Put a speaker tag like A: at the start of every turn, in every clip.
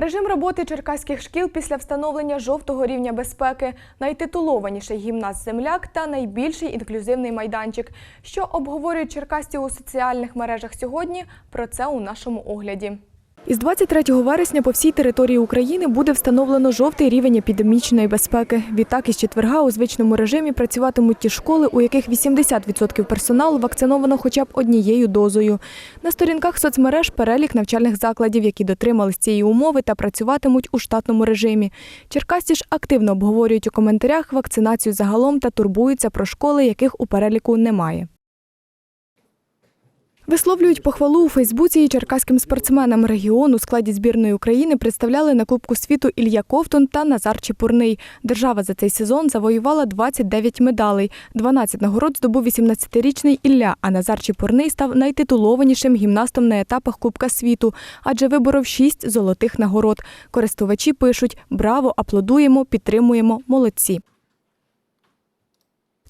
A: Режим роботи черкаських шкіл після встановлення жовтого рівня безпеки, найтитулованіший гімнаст земляк та найбільший інклюзивний майданчик. Що обговорюють черкасці у соціальних мережах сьогодні? Про це у нашому огляді. Із 23 вересня по всій території України буде встановлено жовтий рівень епідемічної безпеки. Відтак із четверга у звичному режимі працюватимуть ті школи, у яких 80% персоналу вакциновано хоча б однією дозою. На сторінках соцмереж перелік навчальних закладів, які дотримались цієї умови та працюватимуть у штатному режимі. Черкасці ж активно обговорюють у коментарях вакцинацію загалом та турбуються про школи, яких у переліку немає. Висловлюють похвалу у Фейсбуці і черкаським спортсменам регіону у складі збірної України представляли на Кубку світу Ілля Ковтун та Назар Чепурний. Держава за цей сезон завоювала 29 медалей. 12 нагород здобув 18-річний Ілля, а Назар Чепурний став найтитулованішим гімнастом на етапах Кубка світу, адже виборов 6 золотих нагород. Користувачі пишуть «Браво! Аплодуємо! Підтримуємо! Молодці!»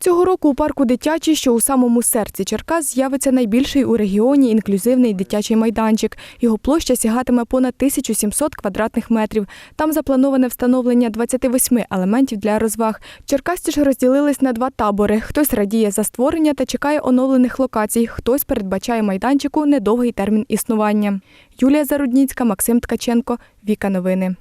A: Цього року у парку дитячий, що у самому серці Черкас, з'явиться найбільший у регіоні інклюзивний дитячий майданчик. Його площа сягатиме понад 1700 квадратних метрів. Там заплановане встановлення 28 елементів для розваг. Черкасці ж розділились на два табори. Хтось радіє за створення та чекає оновлених локацій, хтось передбачає майданчику недовгий термін існування. Юлія Зарудніцька, Максим Ткаченко, Віка Новини.